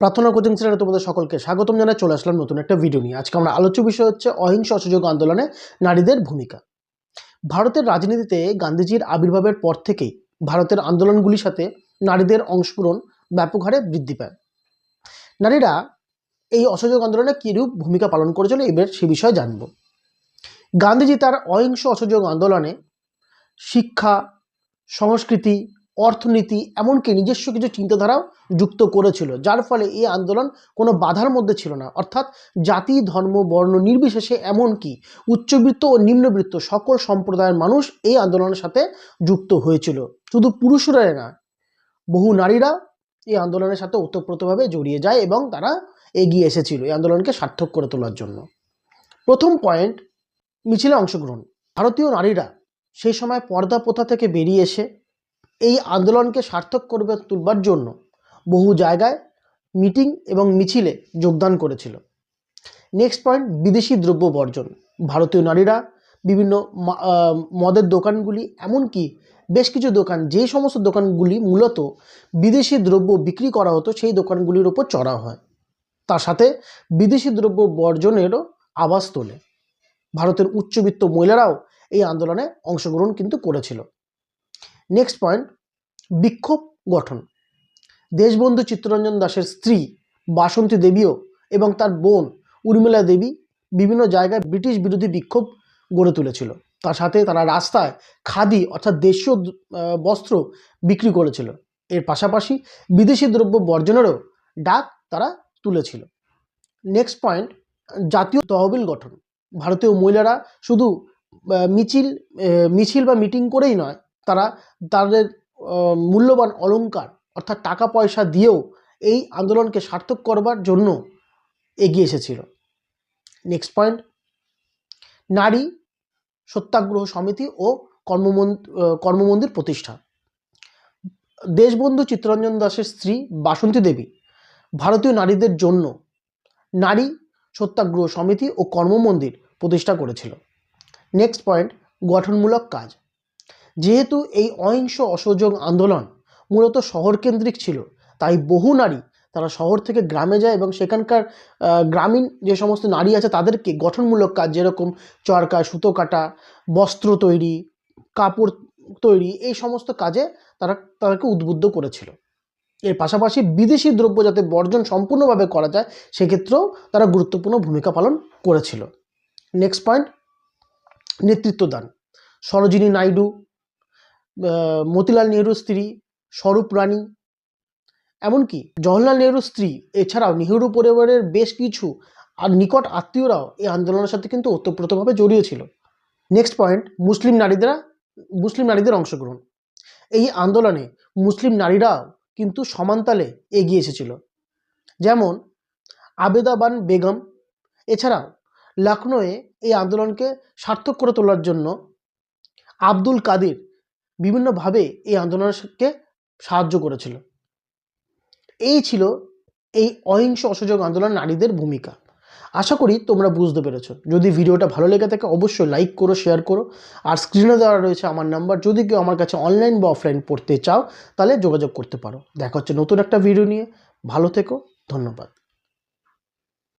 প্রার্থনা কোচিং সেন্টারে তোমাদের সকলকে স্বাগতম জানাই, চলে আসলাম নতুন একটা ভিডিও নিয়ে। আজকে আমরা আলোচ্য বিষয় হচ্ছে অহিংস অসহযোগ আন্দোলনে নারীদের ভূমিকা। ভারতের রাজনীতিতে গান্ধীজির আবির্ভাবের পর থেকেই ভারতের আন্দোলনগুলির সাথে নারীদের অংশগ্রহণ ব্যাপক হারে বৃদ্ধি পায়। নারীরা এই অসহযোগ আন্দোলনে কীরূপ ভূমিকা পালন করেছিল, এবার সে বিষয়ে জানব। গান্ধীজি তার অহিংস অসহযোগ আন্দোলনে শিক্ষা, সংস্কৃতি অর্থনীতি এমনকি নিজস্ব কিছু চিন্তাধারাও যুক্ত করেছিল, যার ফলে এই আন্দোলন কোনো বাধার মধ্যে ছিল না। অর্থাৎ জাতি, ধর্ম, বর্ণ নির্বিশেষে এমনকি উচ্চবৃত্ত ও নিম্নবৃত্ত সকল সম্প্রদায়ের মানুষ এই আন্দোলনের সাথে যুক্ত হয়েছিল। শুধু পুরুষরাই না, বহু নারীরা এই আন্দোলনের সাথে ওতপ্রোতভাবে জড়িয়ে যায় এবং তারা এগিয়ে এসেছিল এই আন্দোলনকে সার্থক করে তোলার জন্য। প্রথম পয়েন্ট, মিছিলে অংশগ্রহণ। ভারতীয় নারীরা সেই সময় পর্দা প্রথা থেকে বেরিয়ে এসে এই আন্দোলনকে সার্থক করবে তুলবার জন্য বহু জায়গায় মিটিং এবং মিছিলে যোগদান করেছিল। নেক্সট পয়েন্ট বিদেশি দ্রব্য বর্জন। ভারতীয় নারীরা বিভিন্ন মদের দোকানগুলি, এমনকি বেশ কিছু দোকান, যেই সমস্ত দোকানগুলি মূলত বিদেশি দ্রব্য বিক্রি করা হতো, সেই দোকানগুলির উপর চড়া হয়। তার সাথে বিদেশি দ্রব্য বর্জনেরও আবাস তোলে। ভারতের উচ্চবিত্ত মহিলারাও এই আন্দোলনে অংশগ্রহণ কিন্তু করেছিল। নেক্সট পয়েন্ট বিক্ষোভ গঠন। দেশবন্ধু চিত্তরঞ্জন দাসের স্ত্রী বাসন্তী দেবীও এবং তার বোন উর্মিলা দেবী বিভিন্ন জায়গায় ব্রিটিশ বিরোধী বিক্ষোভ গড়ে তুলেছিল। তার সাথে তারা রাস্তায় খাদি অর্থাৎ দেশীয় বস্ত্র বিক্রি করেছিল। এর পাশাপাশি বিদেশি দ্রব্য বর্জনেরও ডাক তারা তুলেছিল। নেক্সট পয়েন্ট, জাতীয় তহবিল গঠন। ভারতীয় মহিলারা শুধু মিছিল মিছিল বা মিটিং করেই নয়, তারা তাদের মূল্যবান অলংকার অর্থাৎ টাকা পয়সা দিয়েও এই আন্দোলনকে সার্থক করবার জন্য এগিয়ে এসেছিল। নেক্সট পয়েন্ট নারী সত্যাগ্রহ সমিতি ও কর্মমন আহ, কর্মমন্দির প্রতিষ্ঠা। দেশবন্ধু চিত্তরঞ্জন দাসের স্ত্রী বাসন্তী দেবী ভারতীয় নারীদের জন্য নারী সত্যাগ্রহ সমিতি ও কর্মমন্দির প্রতিষ্ঠা করেছিল। নেক্সট পয়েন্ট গঠনমূলক কাজ। যেহেতু এই অহিংস অসহযোগ আন্দোলন মূলত শহরকেন্দ্রিক ছিল, তাই বহু নারী তারা শহর থেকে গ্রামে যায় এবং সেখানকার গ্রামীণ যে সমস্ত নারী আছে তাদেরকে গঠনমূলক কাজ যেরকম চরকা, সুতো কাটা, বস্ত্র তৈরি, কাপড় তৈরি, এই সমস্ত কাজে তারা, তাদেরকে উদ্বুদ্ধ করেছিল। এর পাশাপাশি বিদেশি দ্রব্য যাতে বর্জন সম্পূর্ণভাবে করা যায়, সেক্ষেত্রেও তারা গুরুত্বপূর্ণ ভূমিকা পালন করেছিল। নেক্সট পয়েন্ট নেতৃত্ব দান সরোজিনী নাইডু মতিলাল নেহরুর স্ত্রী, স্বরূপ রানী। এমনকি জওহরলাল নেহরুর স্ত্রী, এছাড়াও নেহরু পরিবারের বেশ কিছু আর নিকট আত্মীয়রাও এই আন্দোলনের সাথে কিন্তু ওতপ্রোতভাবে জড়িয়ে ছিল। নেক্সট পয়েন্ট মুসলিম নারীরা মুসলিম নারীদের অংশগ্রহণ। এই আন্দোলনে মুসলিম নারীরাও কিন্তু সমানতালে এগিয়ে এসেছিল। যেমন আবেদাবান বেগম, এছাড়াও লখনৌয়ে এই আন্দোলনকে সার্থক করে তোলার জন্য আব্দুল কাদির বিভিন্নভাবে এই আন্দোলনকে সাহায্য করেছিল। এই ছিল এই অহিংস অসহযোগ আন্দোলন নারীদের ভূমিকা। আশা করি তোমরা বুঝতে পেরেছ। যদি ভিডিওটা ভালো লেগে থাকে, অবশ্যই লাইক করো শেয়ার করো। আর স্ক্রিনে দেওয়া রয়েছে আমার নাম্বার যদি কেউ আমার কাছে অনলাইন বা অফলাইন পড়তে চাও, তাহলে যোগাযোগ করতে পারো। দেখা হচ্ছে নতুন একটা ভিডিও নিয়ে। ভালো থেকো, ধন্যবাদ।